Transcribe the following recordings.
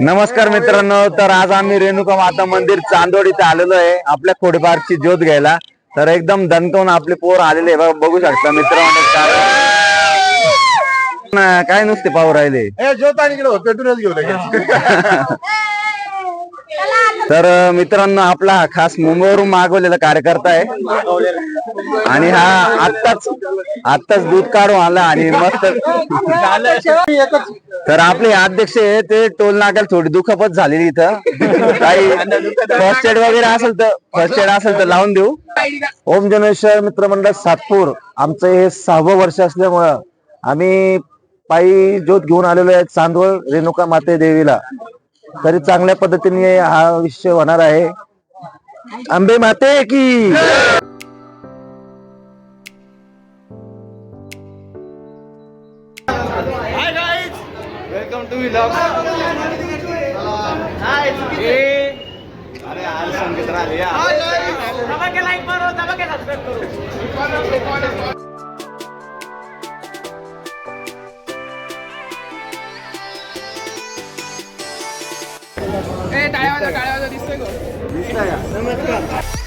नमस्कार मित्रांनो तर आज आम्ही रेणुका माता मंदिर चांदोड इथे आलेलो आहे आपल्या खोडेपारची ज्योत घ्यायला. तर एकदम दणकवून आपले पोर आलेले आहे बघा, बघू शकता मित्रांनो काय काय नुसते पाहू राहिले? पेट्रोल घेऊ तर मित्रांनो आपला हा खास मुंबईवरून मागवलेला कार्यकर्ता आहे. आणि हा आत्ताच आत्ताच दूध काढून आला आणि मस्त. तर आपले अध्यक्ष आहे ते टोल नाक्याला थोडी दुखापत झालेली इथं. काही फर्स्ट एड वगैरे असेल तर फर्स्ट एड असेल तर लावून देऊ. ओम जनेश्वर मित्रमंडळ सातपूर आमचं हे सहावं वर्ष असल्यामुळं आम्ही पायी ज्योत घेऊन आलेलो आहे चांदवळ रेणुका माते देवीला. तरी चांगल्या पद्धतीने हा विषय होणार आहे. आंबे माते की? वेलकम टू विलॉग अरे आज संगीत राहिले दिसतंय दिसतोय नमस्कार.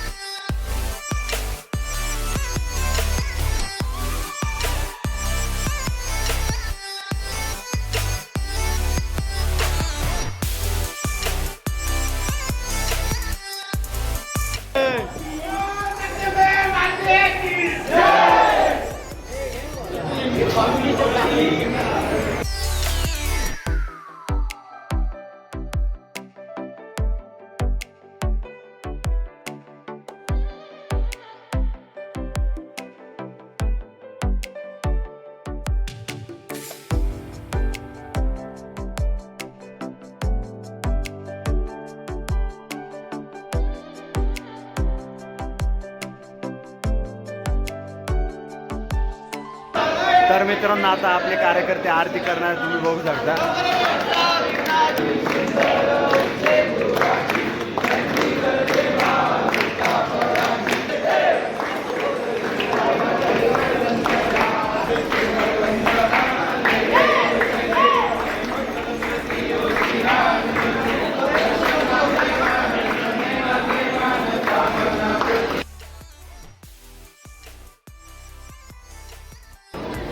तर मित्रांनो आता आपले कार्यकर्ते आरती करणार तुम्ही बघू शकता.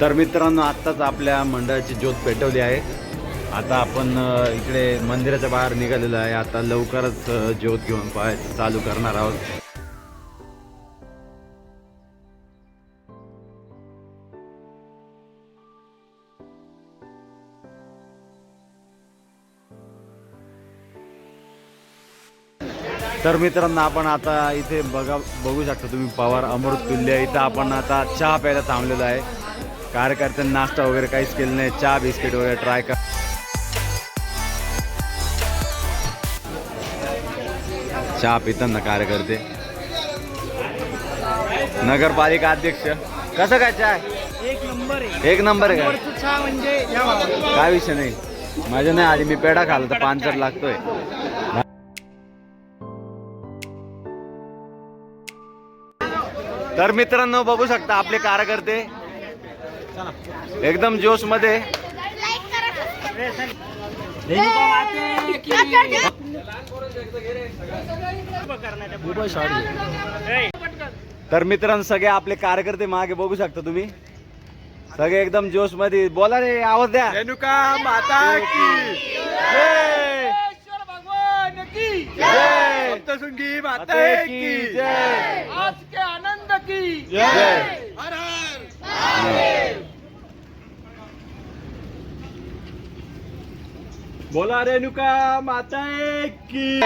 तर मित्रांनो आत्ताच आपल्या मंडळाची ज्योत पेटवली आहे. आता आपण इकडे मंदिराच्या बाहेर निघालेलो आहे. आता लवकरच ज्योत घेऊन पाय चालू करणार आहोत. तर मित्रांनो आपण आता इथे बघा बघू शकता तुम्ही पवार अमृत तुल्य. इथं आपण आता चहा प्यायला थांबलेलो आहे. कार्यकर्त्यांनी नाश्ता वगैरे काहीच केलं नाही चहा बिस्किट वगैरे ट्राय कर. चहा पितात ना कार्यकर्ते. नगरपालिका अध्यक्ष. कसं काय चहा? एक नंबर आहे. एक नंबर आहे का म्हणजे. काय विषय नाही. माझ्या नाही आधी मी पेढा खाल्ला तर पानसर लागतोय. तर मित्रांनो बघू शकता आपले कार्यकर्ते. एकदम जोशमध्ये तर मित्रांनो सगळे आपले कार्यकर्ते मागे बघू शकता तुम्ही. सगळे एकदम जोशमध्ये बोला रे आवाज द्या. रेणुका माता की. जय! ईश्वर भगवान की जय! सप्तशृंगी माता माता की. की. जय! आज के आनंद की. जय! हर हर. बोला रेणुका माता की।